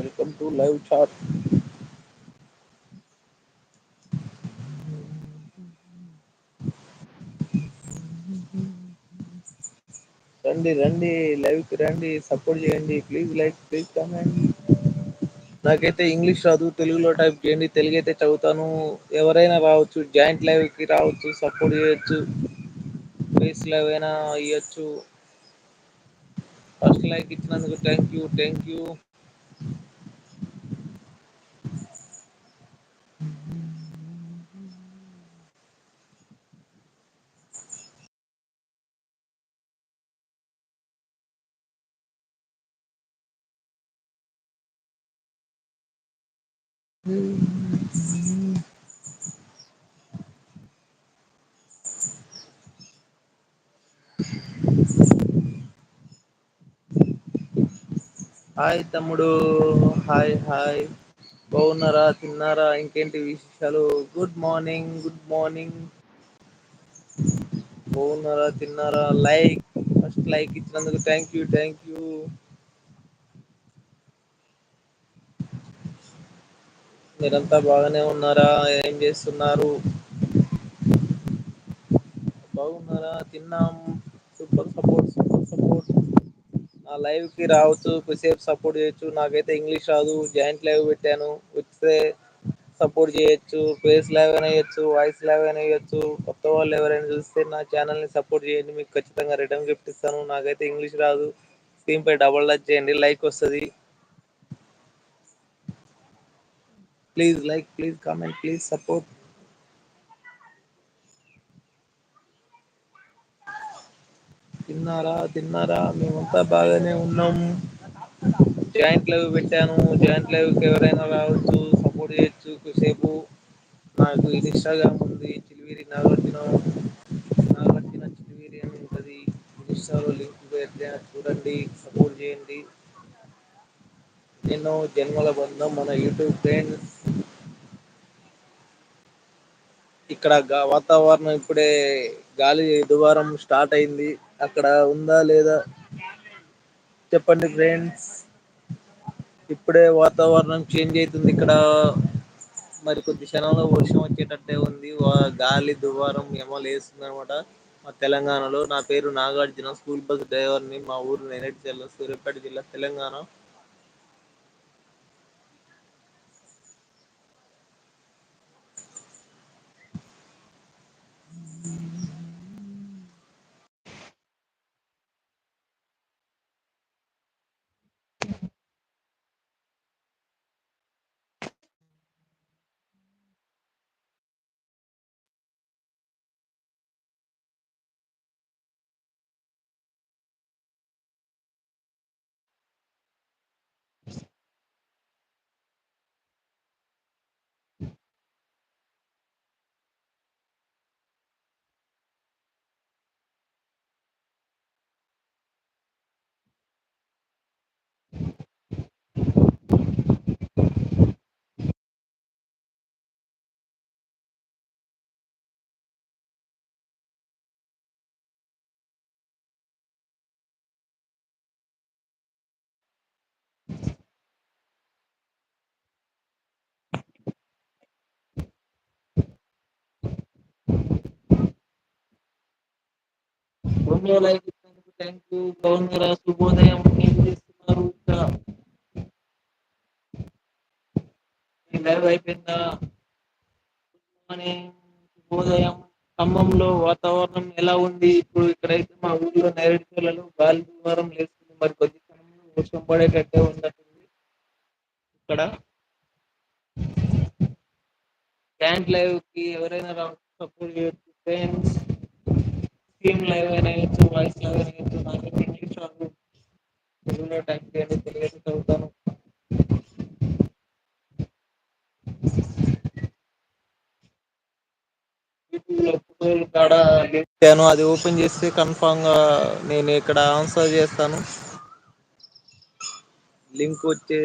Welcome to live chat రండి రండి లైవ్కి రండి సపోర్ట్ చేయండి. ప్లీజ్ లైక్ ప్లీజ్ కమెంట్ నాకైతే ఇంగ్లీష్ రాదు తెలుగులో టైప్ చేయండి తెలుగు అయితే చదువుతాను. ఎవరైనా రావచ్చు జాయింట్ లైవ్కి రావచ్చు సపోర్ట్ చేయొచ్చు. ఫేస్ లైవ్ అయినా ఇవ్వచ్చు ఫస్ట్ లైక్ ఇచ్చినందుకు thank you thank you hi తమ్ముడు హాయ్ హాయ్. బాగున్నారా తిన్నారా? ఇంకేంటి విశేషాలు? Good morning good morning. బాగున్నారా తిన్నారా? లైక్ ఫస్ట్ లైక్ ఇచ్చినందుకు థ్యాంక్ యూ థ్యాంక్ యూ మీరంతా బాగానే ఉన్నారా? ఏం చేస్తున్నారు? బాగున్నారా? తిన్నాం. Super support super support. నా లైవ్కి రావచ్చు. కొద్దిసేపు సపోర్ట్ చేయొచ్చు. నాకైతే ఇంగ్లీష్ రాదు. జాయింట్ లైవ్ పెట్టాను. వస్తే సపోర్ట్ చేయొచ్చు. ఫేస్ లైవ్ అయినా వాయిస్ లైవ్ అయినా కొత్త వాళ్ళు ఎవరైనా చూస్తే నా ఛానల్ని సపోర్ట్ చేయండి. మీకు ఖచ్చితంగా రిటర్న్ గిఫ్ట్ ఇస్తాను. నాకైతే ఇంగ్లీష్ రాదు. స్క్రీన్ పై డబల్ టచ్ చేయండి. లైక్ వస్తుంది. Please like please comment please support తిన్నారా తిన్నారా? మేమంతా బాగానే ఉన్నాం. జాయింట్ లైవ్ పెట్టాను. జాయింట్ లైవ్కి ఎవరైనా రావచ్చు సపోర్ట్ చేయొచ్చు కొద్దిసేపు. నాకు ఇన్స్టాగ్రామ్ ఉంది చిలివిరి నాగార్జున. నాగార్జున చిలివిరి అని ఉంటుంది. ఇన్స్టాలో లింక్ పెట్నా చూడండి సపోర్ట్ చేయండి. నేను జన్మల బంధం మన యూట్యూబ్ ఫ్రెండ్స్ ఇక్కడ వాతావరణం ఇప్పుడే గాలి దువారం స్టార్ట్ అయింది. అక్కడ ఉందా లేదా? చెప్పండి ఫ్రెండ్స్. ఇప్పుడే వాతావరణం చేంజ్ అవుతుంది. ఇక్కడ మరి కొద్ది క్షణాల్లో వర్షం వచ్చేటట్టే ఉంది. గాలి దువారం ఏమో లేస్తుంది అనమాట మా తెలంగాణలో. నా పేరు నాగార్జున. స్కూల్ బస్ డ్రైవర్ని మా ఊరు నేరేడుచల్ల జిల్లా సూర్యాపేట జిల్లా తెలంగాణ. రూమ్ లైక్ ఇచ్చినందుకు థ్యాంక్ యూ బాగున్నారా శుభోదయం ఏం చేస్తున్నారు? ఇక్కడ మీ లైవ్ అయిపోయిందా? శుభోదయం. ఖమ్మంలో వాతావరణం ఎలా ఉంది? ఇప్పుడు ఇక్కడైతే మా ఊర్లో నైరుతి పిల్లలు గాలి దుమారం లేస్తుంది. మరి కొద్ది క్షణంలో వర్షం పడేటట్టే ఉన్నట్టుంది ఇక్కడ జాయింట్ లైవ్కి ఎవరైనా రావచ్చు సపోర్ట్ చేయొచ్చు. ఫ్రెండ్స్ స్క్రీన్ లైవ్ అయినా ఇయ్యొచ్చు వాయిస్ లైవ్ అయినా ఇయ్యొచ్చు నాకైతే ఇంగ్లీష్ రాదు తెలుగులో టైప్ చేయండి తెలుగు అయితే చదువుతాను కాడ పెట్టాను అది ఓపెన్ చేస్తే కన్ఫామ్గా నేను ఇక్కడ ఆన్సర్ చేస్తాను. లింక్ వచ్చే